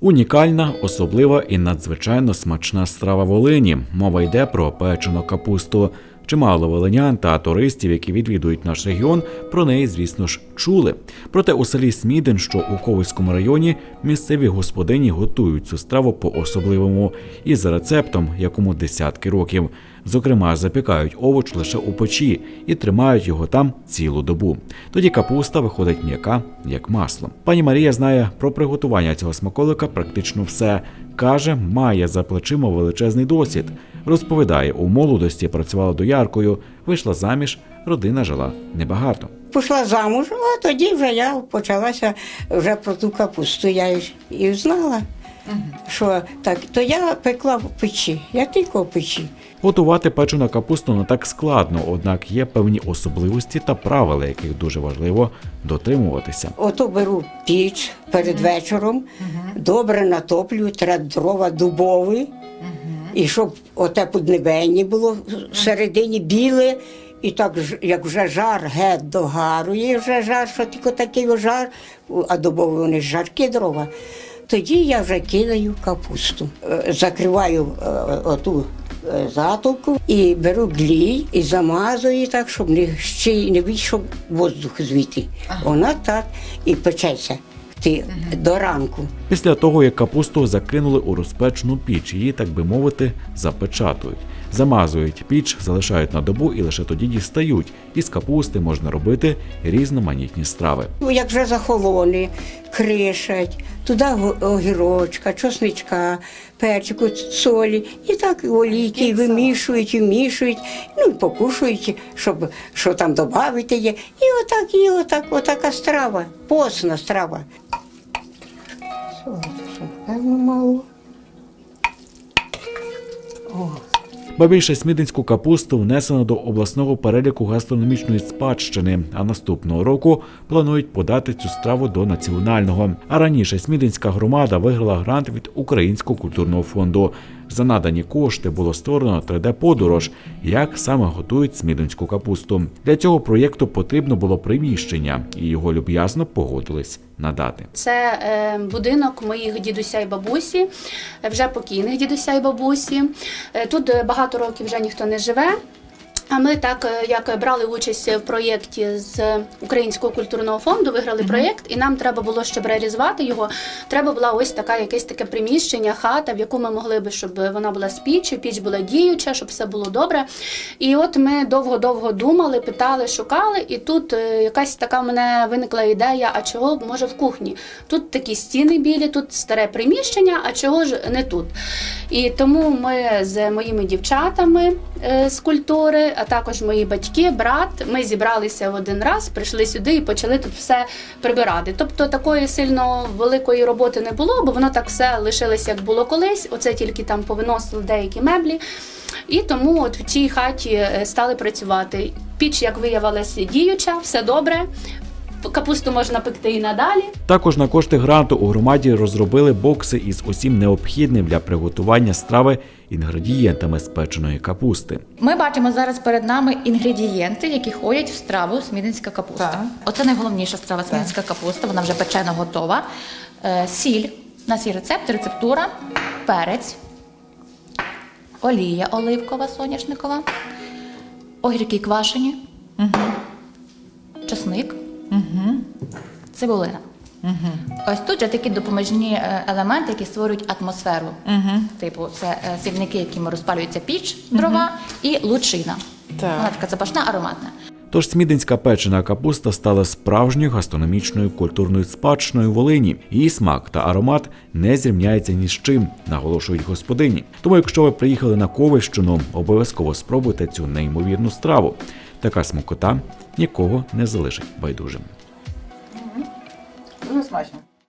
Унікальна, особлива і надзвичайно смачна страва Волині. Мова йде про печену капусту. Чимало волинян та туристів, які відвідують наш регіон, про неї, звісно ж, чули. Проте у селі Смідин, що у Ковицькому районі, місцеві господині готують цю страву по-особливому і за рецептом, якому десятки років. Зокрема, запікають овоч лише у печі і тримають його там цілу добу. Тоді капуста виходить м'яка, як масло. Пані Марія знає про приготування цього смаколика практично все. Каже, має за плечима величезний досвід. Розповідає, у молодості працювала дояркою, вийшла заміж, родина жила небагато. Пішла замуж, а тоді вже я почалася вже про ту капусту. Я і знала, що так, то я пекла в печі, я тільки в печі. Готувати печену капусту не так складно, однак є певні особливості та правила, яких дуже важливо дотримуватися. Ото беру піч перед вечором, добре натоплю, треба дрова дубові, і щоб оте поднебення було всередині біле. І так, як вже жар геть догарує, вже жар, що тільки такий жар, а дубові вони жаркі дрова. Тоді я вже кидаю капусту, Е, закриваю е, оту е, затолку і беру глій і замазую так, щоб не ще й не вийшов воздух звідти. Вона так і печеться ти, до ранку. Після того, як капусту закинули у розпечену піч, її, так би мовити, запечатують. Замазують піч, залишають на добу і лише тоді дістають. Із капусти можна робити різноманітні страви. Ну, Як вже захолоне, кришать, туди огірочка, чосничка, перчику, солі. І так олійки і вимішують, і вмішують, ну і покушують, щоб що там додати є. І отак, і отак, отака страва, посна страва. Що, що, мало. Ба більше смідинську капусту внесено до обласного переліку гастрономічної спадщини, а наступного року планують подати цю страву до національного. А раніше смідинська громада виграла грант від Українського культурного фонду. За надані кошти було створено 3D-подорож, як саме готують смідинську капусту. Для цього проєкту потрібно було приміщення, і його люб'язно погодились надати. Це е, будинок моїх дідуся і бабусі, е, вже покійних дідуся і бабусі. Е, Тут е, багато років вже ніхто не живе. А ми так е, як брали участь в проєкті з Українського культурного фонду, виграли проєкт, і нам треба було, щоб реалізувати його. Треба була ось така якесь таке приміщення, хата, в яку ми могли би, щоб вона була з піччю, піч була діюча, щоб все було добре. І от ми довго-довго думали, питали, шукали, і тут е, якась така в мене виникла ідея, а чого може в кухні? Тут такі стіни білі, тут старе приміщення, а чого ж не тут? І тому ми з моїми дівчатами з культури, а також мої батьки, брат, ми зібралися в один раз, прийшли сюди і почали тут все прибирати. Тобто такої сильно великої роботи не було, бо воно так все лишилося, як було колись. Оце тільки там повиносили деякі меблі. І тому от в цій хаті е, стали працювати. Піч, як виявилася, діюча, все добре. Капусту можна пекти і надалі. Також на кошти гранту у громаді розробили бокси із усім необхідним для приготування страви інгредієнтами з печеної капусти. Ми бачимо зараз перед нами інгредієнти, які ходять в страву смідинська капуста. Так. Оце найголовніша страва смідинська капуста, вона вже печена готова. Е, Сіль, у нас є рецепт, рецептура, перець, олія оливкова, соняшникова, огірки квашені, чесник, цибулина. Ось тут же такі допоможні е, елементи, які створюють атмосферу. Типу, це е, якими розпалюється піч, дрова, і лучина. Так. Вона така запашна, ароматна. Тож смідинська печена капуста стала справжньою гастрономічною культурною спадщиною Волині. Її смак та аромат не зрівняється ні з чим, наголошують господині. Тому, якщо ви приїхали на Ковищину, обов'язково спробуйте цю неймовірну страву. Така смакота нікого не залишить байдужим. Дуже смачно.